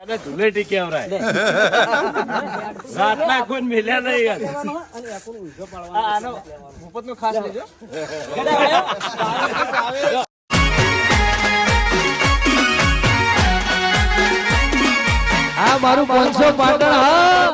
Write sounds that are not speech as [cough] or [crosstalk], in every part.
અને ધૂળેટી કહેવરાય રાતના કોઈ મિલ્યા નહીં યાર. આ, આનો મફતનો ખાસ લેજો. હા મારું પાંચસો પાટણ, હા.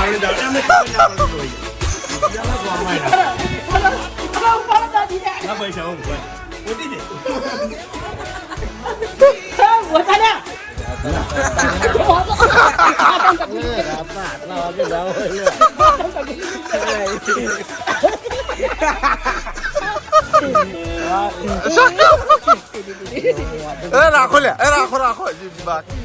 ચેનલમાં નાખવાનો એના રંગ ના પૈસા હું કોઈ. ઉઠી દે. રાખો લે રાખો રાખો બાકી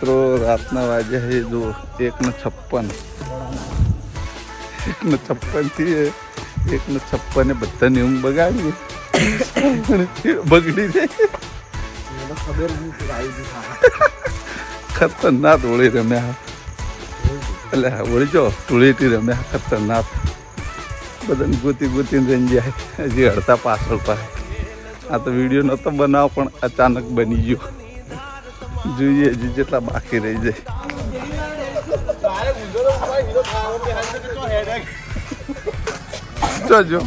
મિત્રો રાતના વાગ્યા છે. જુઓ એકને છપ્પન. એકને છપ્પનથી છપ્પનથી એક ને છપ્પને બધાની ઊંઘ બગાડી બગડી જાય. ખતરનાક હોળી રમ્યા એટલે હોળી જો ધૂળેટી રમ્યા ખતરનાક. બધાને ગોતી ગોતીને રંજી જાય હજી હડતા પાછળ પાસે આ તો વીડિયો નહોતો બનાવો પણ અચાનક બની ગયો. જોઈએ હજી જેટલા બાકી રહી જાય. જોજો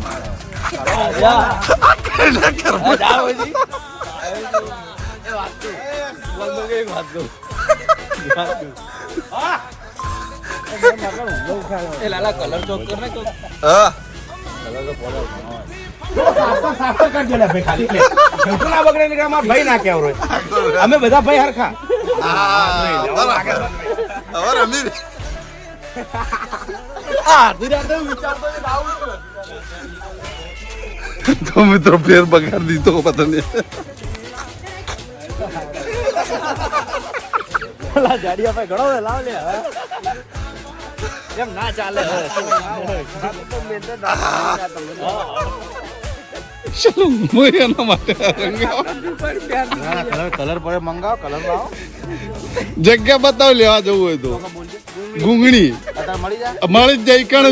એ લાલા કલર ચોક કર ને તો. હા. સાફર કરજો ને અમે તો મિત્રો ફેર બગાડ દીધો પતંગ એમ ના ચાલે હવે હું એના માટે કલર કલર પડે કલર લાવો. જગ્યા બતાવ લેવા જવું હોય તો. ગુંગણી મળી જ જાય કણ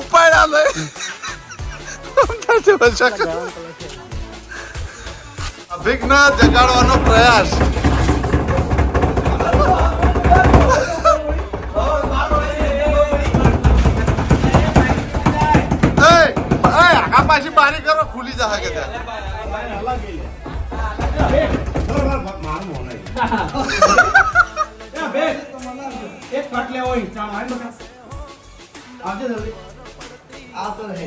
ઉપાડ્યા લઈ અભિજ્ઞ જગાડવાનો પ્રયાસ. કે ત્યાં એક કટ લેવો ચાલ આય બકા આવજે જલ્દી આ તો હે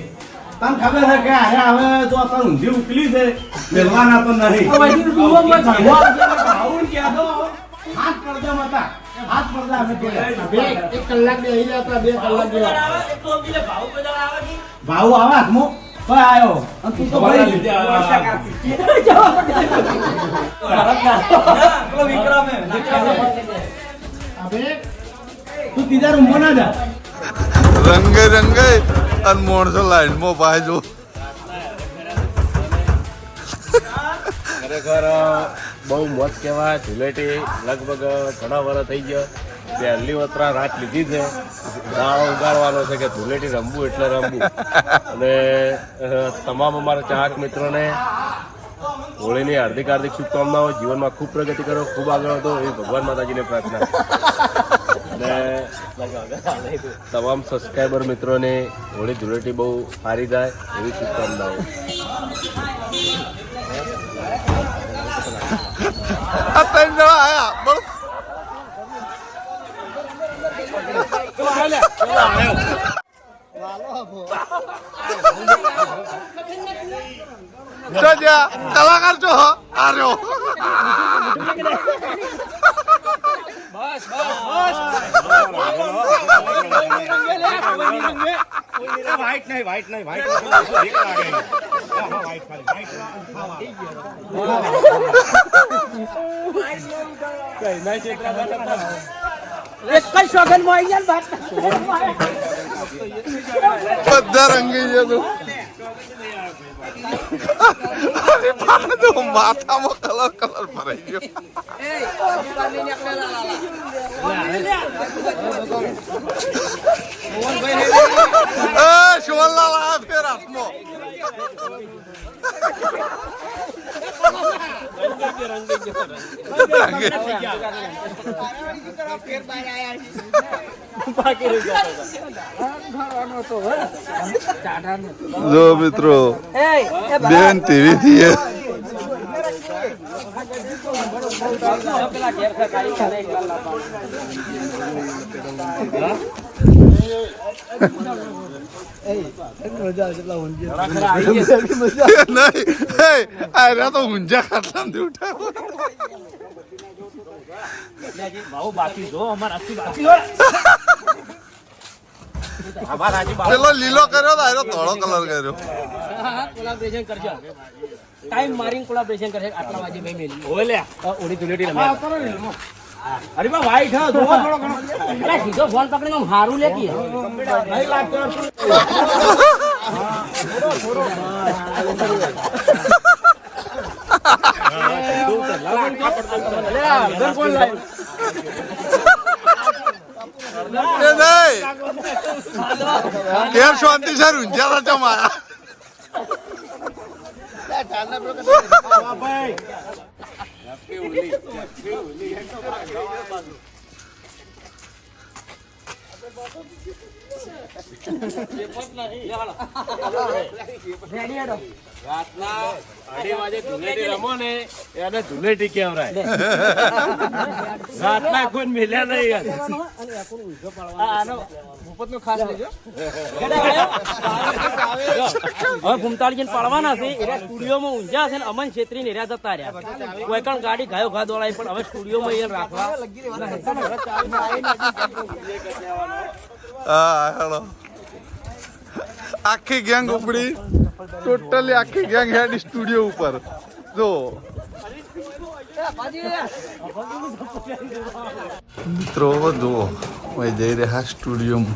તને ખબર છે કે આયા હવે જો તને ઊંધી ઉકલી છે મેલવાના તો નહીં આવું ક્યાં તો હાથ પડદા મતા હાથ પડદા અમે બે એક કલાક બે અહીં રહ્યા બે કલાક જેવા. ભાવ આવે હાથમાં. તો આયો અને તું તો ભાઈ તું ત્રીજા રૂમમાં ના જા રંગે રંગે અને માણસો લાઈનમાં પાય જો ખરેખર બહુ મોત કહેવાય. ધુલેટી લગભગ ઘણા વર્ષ થઈ ગયો. પહેલી વતરા રાત લીધી છે. દાળો ઉગાડવાનો છે કે ધૂલેટી રમવું એટલે રમવું. અને તમામ અમારા ચાહક મિત્રોને હોળીની હાર્દિક હાર્દિક શુભકામનાઓ, જીવનમાં ખૂબ પ્રગતિ કરો, ખૂબ આગળ વધો એ ભગવાન માતાજીને પ્રાર્થના અને તમામ સબસ્ક્રાઈબર મિત્રોને હોળી ધૂળેટી બહુ સારી જાય એવી શુભકામનાઓ આ ત્રણ જણા આયા બોલો જો જ્યાં કલાકાર છો હો આ રહ્યો વ્હાઈટ નહીં વ્હાઈટ નહીં વ્હાઈટ એક જ શોગનમાં આવી ગયા બધા રંગી છે તું અરે પણ તો માથામાં કલર કલર ભરાઈ ગયો એ શિવલાલ આ ફેર હાથમાં જો મિત્રો બેન ટીવી થી આ [laughs] તો ઊંઝા ખાટલા થી ઉઠાવો પેલો લીલો કર્યો તો આનો ધોળો કલર કર્યો કોલાબરેશન કરજો ટાઈમ મારીને કોલાબરેશન કરશે આટલા વાગે મેં મેલી ઓલે ઓડી ધુલેટી રમ્યા અરે બા વ્હાઈટ થા જોવો થોડો ઘણો. એટલે સીધો ફોન પકડીને આમ હારું લેતી નહીં લાગતો કેમ શાંતિ સર ઊંઝા હતા જમાયા ભાઈ અઢી વાગે રમો ને એને [laughs] રાતના કોઈ મિલ્યા નહીં હવે ભૂમતાળજી પાડવાના છે એરા સ્ટુડિયોમાં ઊંઝા છે ને અમન છેત્રી ને એરા જતા રહ્યા. કોઈ પણ ગાડી ગાયો ઘા દોડાય પણ હવે સ્ટુડિયોમાં એ રાખવા. હા, હેલો. આખી ગેંગ ઉપડી. ટોટલી આખી ગેંગ હેડ સ્ટુડિયો ઉપર. જો. મિત્રો જુઓ હું જઈ રહ્યા સ્ટુડિયોમાં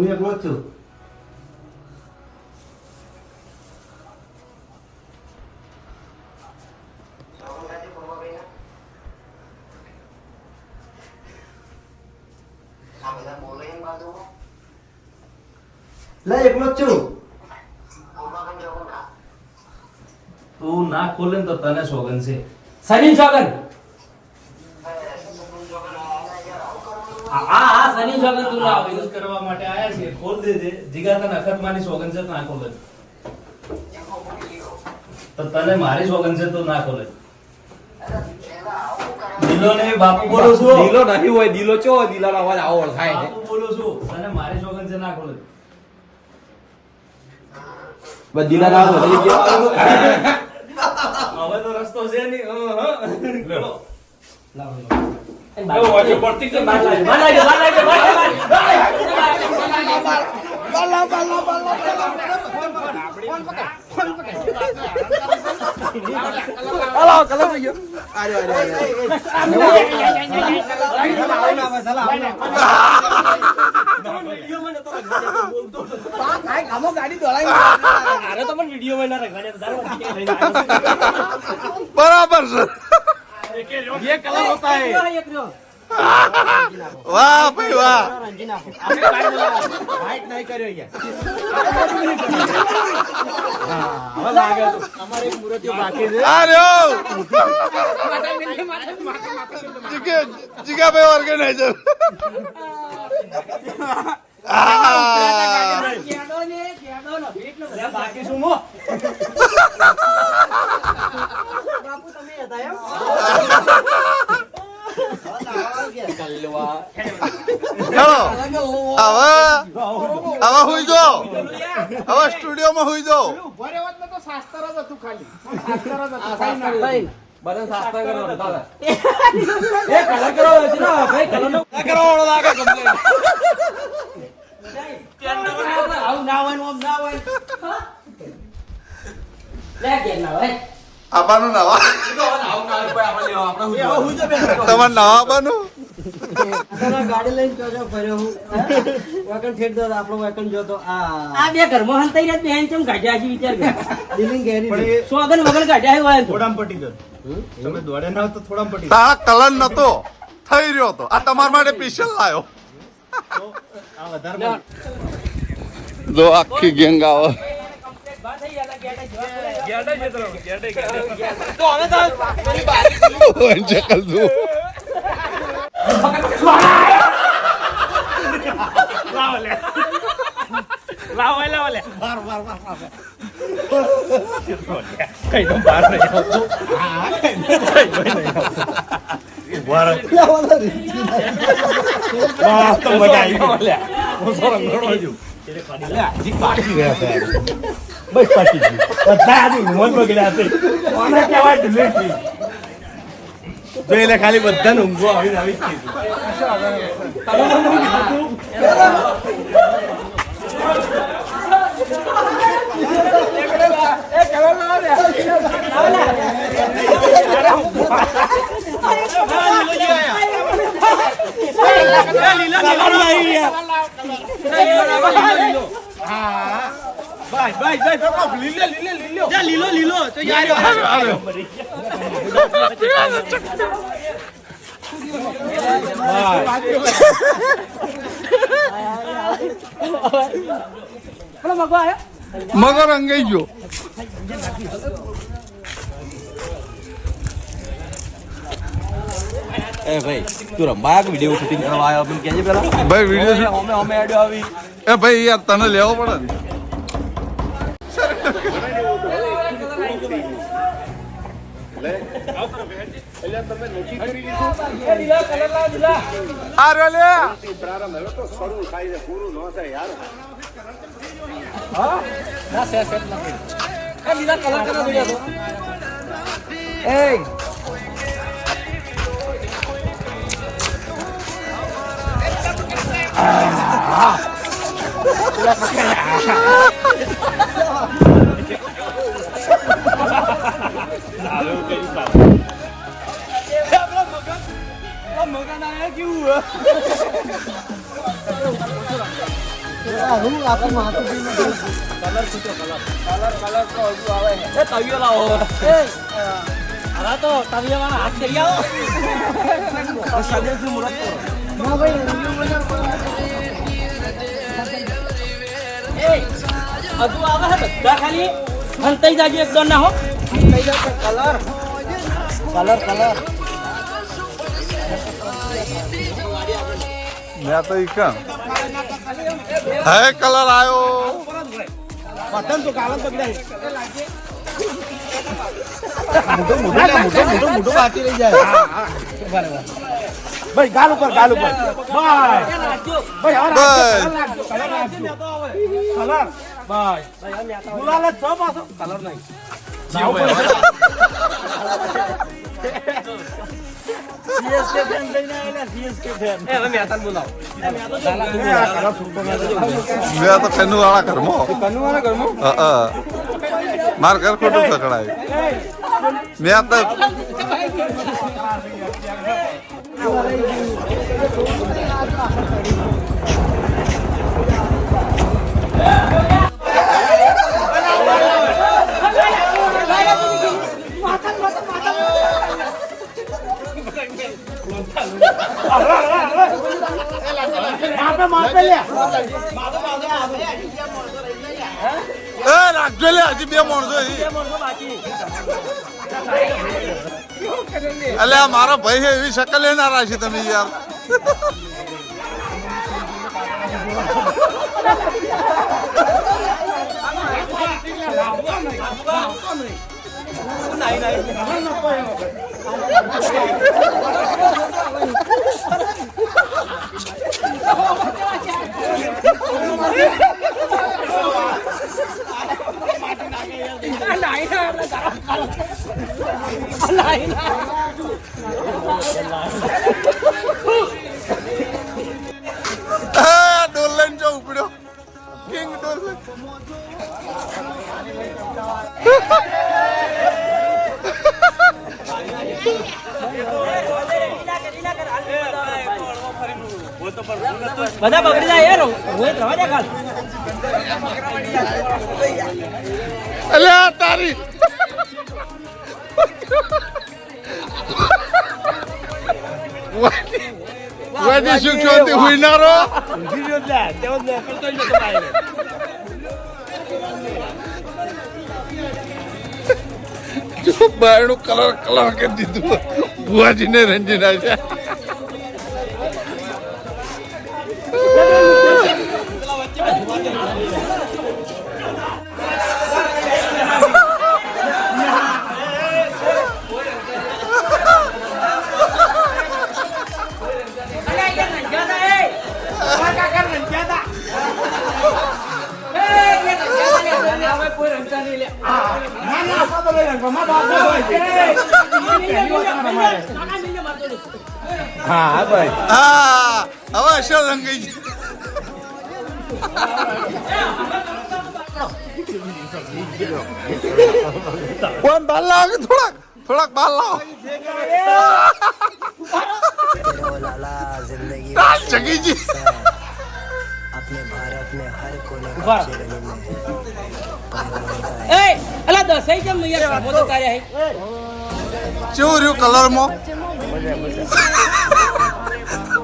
હું એકલો જ છું લે જ છું તું ના ખોલે ને તો તને સોગન છે. સની છોગન હા હા સની સોગન તું ના આવે યુઝ કરવા માટે દેજે જીગા તને અખતમાની સોગન છે તો ના ખોલે તો તને મારી સોગન છે તો ના ખોલે દિલો ને બાપુ બોલો છું દિલો નહીં હોય દિલો ચો દીલાનો અવાજ આવો થાય બાપુ બોલો છું તને મારી સોગન છે ના ખોલે બસ આવો થઈ ગયો હવે તો રસ્તો છે નહીં હં, હં. બોલો. પડતી કે બાર લાગે બાર લાગે બાર લાગે અરે તો પણ વિડીયો માં ના રખવાડે તો દારૂ પી લઈને આવ્યો બરાબર છે ये कलर होता है એક રહ્યો. વાહ ભાઈ વાહ. રંજી નાખો હાઈટ નહીં કર્યો બાપુ તમે હતા એમ હવે હુઈ જો. હવે સ્ટુડિયોમાં હુઈ જો. બધા શાસ્ત્ર કરો એ કલર કરો છે ને ભાઈ કલર નો કરો ઓળો લાગે કમ્પ્લેન આવું ના હોય આમ ના હોય. લે કે ના હોય. આબાનું નવા. આવું ના કોઈ આપણે લેવા આપણે હું જોવા. તમારે નવા આબાનું? ગાડી લઈને ચોજો ફર્યો હું વેકન ફેરતો હતો, આપણો વેકન જોતો આ. આ બે ઘરમાં હંતાઈ રહ્યા બેન ચમ કાઢ્યા છે વિચાર કર. દિલિંગ ગેરી વગર કાઢ્યા થોડામ પટી ગયો તમે દોડે ના તો થોડામ પટી તારા કલર નતો થઈ રહ્યો તો આ તમારા માટે સ્પેશિયલ લાયો. જો આખી ગેંગ આવે. વંચકલ જો લાવો લાવો લે કઈ તો બહાર નહીં આવતો. ઊભા રહો. વાહ, તો મજા આવી. હું તો રંગણો છું. એટલે હજી પાકી ગયા છે આજે. બસ પાકી ગયું. બધા આજે ઊંઘમાં જ બગડ્યા છે. કોને કહેવાય delivery? જો એટલે ખાલી બધાને ઊંઘો આવીને આવી જ કીધું. ભાઈ ભાઈ ભાઈ પકડો. લીલો લીલો લીલો લીલો લીલો તો મગર અંગે ગયો. એ ભાઈ તું રંબા વીડિયો શૂટિંગ કરવા આવ્યો? મને કહેજે પેલા. ભાઈ વીડિયો અમે અમે આડ્યો આવી. એ ભાઈ યાર તને લેવો પડે. હું? આપણું એ તો તમે વાળા હાથ કરી આવો. હજુ આવે છે બધા ખાલી હંતાઈ જાજો એકદમ ના હો મેં તો ઈ કામ હે કલર આવ્યો પતંગ તો કાલે બગડાય મોટો મોટો મોટો મોટો હવે બસ. નાખજો, કલર ભાઈ ગાલ ઉપર ગાલ ઉપર. માર ઘર ખોટું પકડાય મેં તો માપે લે એ રાખજો લે હજી બે માણસો હજી. અલે આ મારો ભાઈ છે એવી શકલ એ ના રાખી તમે યાર એ ડોલ લઈને જો ઉપડ્યો કિંગ ડોલ બધા બગડી જાય યાર. હું રવા દે કાલ અલે આ તારી. વાજી શું ચોથી હુઈનારો જો બાયણું કલર કલર કરી દીધું. બુઆજીને રંજીના છે ના ના આપા તો લઈ રાખો માં બાપ હા ભાઈ હા હવે અસર રંગાઈ છે કોણ બાલ લાવો કે થોડાક થોડાક બાલ લાવો આ જગીજી अपने भारत में हर कोने कोने में એ અલા દસાઈ કેમ યાર? કામો તો કાર્ય હે કેવું રહ્યું કલરમાં?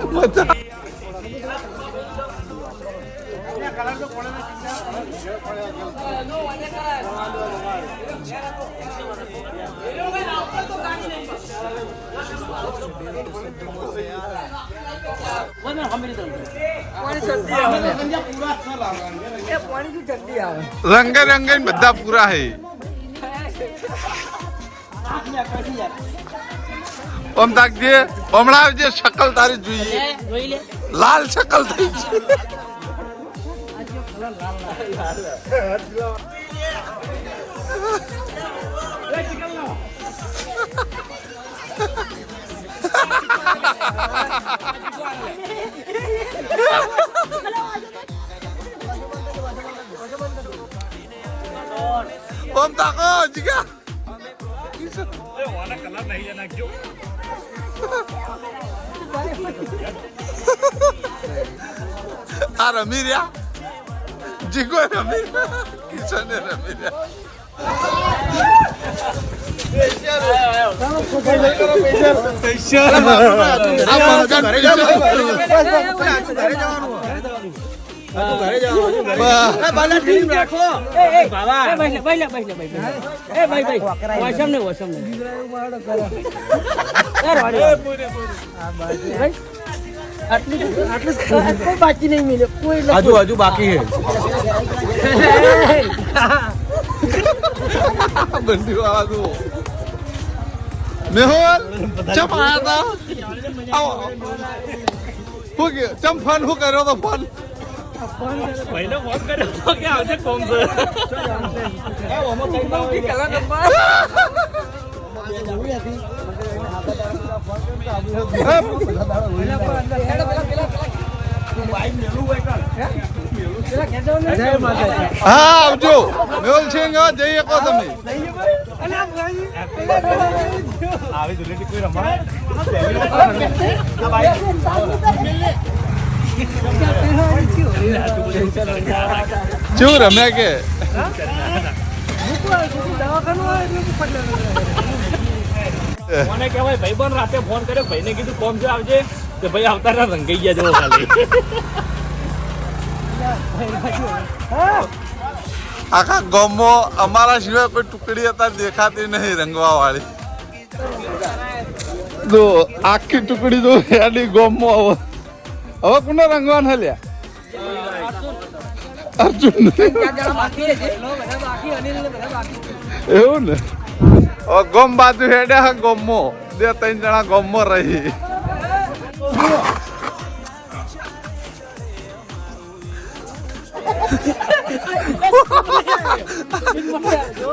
દઉં રંગે રંગે ને બધા પૂરા હે ઓમ તાકજે હમણાં આવજે શકલ તારી જોઈએ એ જોઈ લે લાલ શકલ થઈ છે ઓમ તાકો જીગા આ રમી રહ્યા જીગો રમી રહ્યા કિશને રમી રહ્યા આ બંકન એ ભાઈ લે, ભાઈ લે, આટલું નહીં મિલ્યો કોઈ હજુ હજુ બાકી હે બંધુ જુઓ મેહોલ ચમ આયા તા આવો. શું કે ચમ ફોન શું કર્યો તો ફોન? ભાઈને ફોન કર્યો કે આવજે કોમ છે. હા આવજો. મેહોલ સિંહ જઈએ શકો તમે. આવી કોઈ શું રમ્યા કે? મને કહેવાય ભાઈ બંધ રાતે ફોન કર્યો ભાઈને કીધું કોમ જો આવજે? કે ભાઈ આવતા રંગાઈ ગયા જો ખાલી. આખા ગામમાં અમારા સિવાય કોઈ ટુકડી હતા દેખાતી નહીં રંગવા વાળી જો આખી ટુકડી જો એની ગામમાં હવે હવે કોને રંગવાન હલ્યા અર્જુન એવું ને હવે ગોમ બાજુ હેડ્યા હા ગોમમાં બે ત્રણ જણા ગોમમાં રહી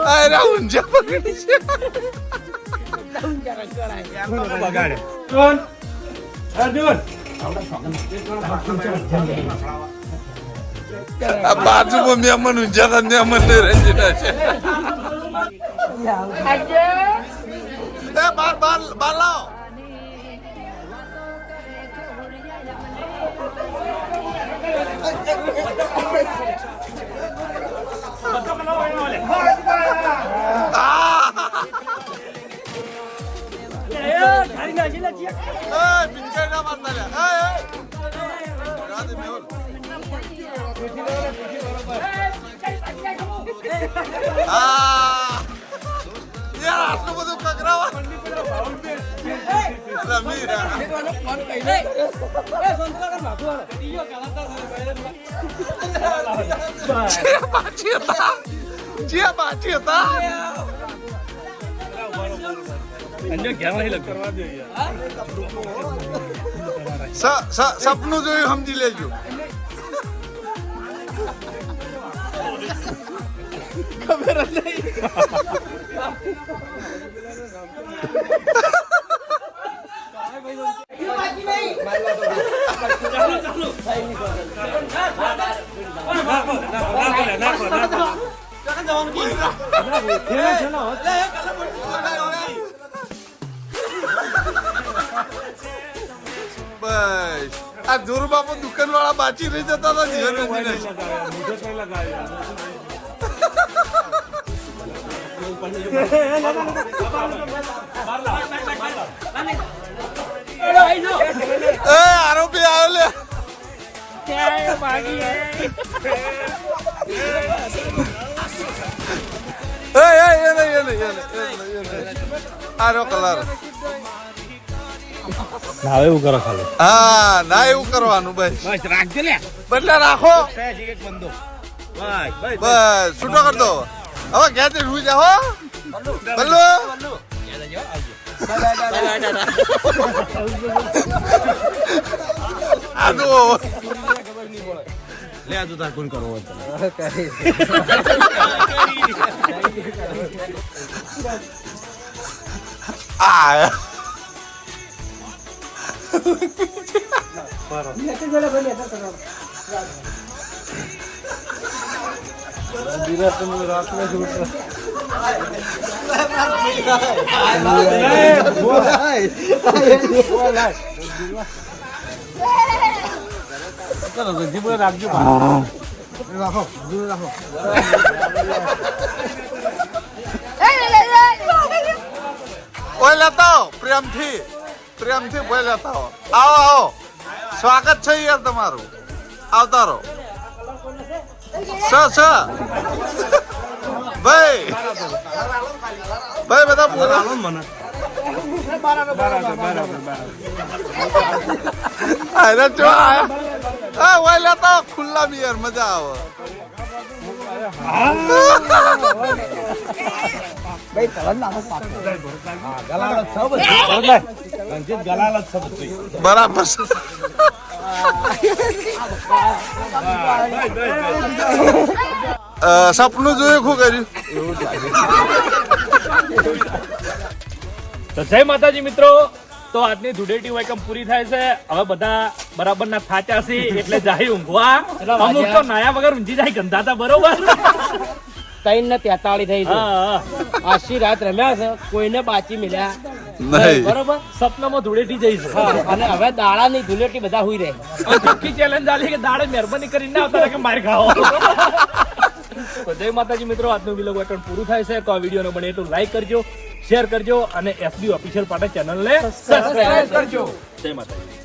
અરે ઊંઝા પકડી છે બાજુમાં મહેમાન ઊંઝા હતા મહેમાન ને રંજીતા છે બાર બાર બાર લાવો આટલું બધું કકરાવા રમી રહ્યા જે બાકી હતા જે બાકી હતા સપનું જોયું સમજી લેજો. બસ આ જોર બાપુ દુકાન વાળા બાચી રહી જતા હતા જીવન એ આરોપી આવ્યો લે એ એ એ નહીં એ નહીં એ નહીં એ નહીં આરો કલર ના એવું કરો ખાલી. હા ના એવું કરવાનું બસ. બસ રાખજે લે. બદલા રાખો. બંદો. બસ છૂટો કર દો. હવે ઘેર સુઈ જાઓ? બલ્લુ? આ લે આ તાર કોણ કરવો હોય તો. આ ઓય લેતા આવો પ્રેમથી પ્રેમથી બોય લેતા આવો આવો. આવો સ્વાગત છે યાર તમારું. આવતા રહો સ સ. ભાઈ. ભાઈ બધા બોલો અરે જો હા ઓય લેતા ખુલ્લા બિયર મજા આવે. બરાબર છે. સપનું જોયું શું કર્યું? તો જય માતાજી મિત્રો. તો આજની ધૂળેટી વાયકમ પૂરી થાય છે. હવે બધા બરાબર ના થાચા છે એટલે જાય ઊંઘવા. અમુક તો નાયા વગર ઊંઘી જાય ગંધાતા બરોબર. ત્રણ ને તેતાળી થઈ છે હા, હા. આશી રાત રમ્યા છે કોઈને બાચી મળ્યા. નહીં. બરોબર? સપનામાં ધૂળેટી જઈશ હા, અને હવે દાડાની ધૂળેટી બધા હુઈ રહે. ચોખ્ખી ચેલેન્જ આલી કે દાડે મહેરબાની કરીને ના આવતા કે માર ખાઓ. જય માતાજી મિત્રો આજનું વિલોગ વેકન પૂરું થાય છે. તો આ વિડીયોને બને એટલું લાઈક કરજો શેર કરજો અને એફબી ઓફિશિયલ પાટે ચેનલને સબસ્ક્રાઇબ કરજો. જય માતાજી.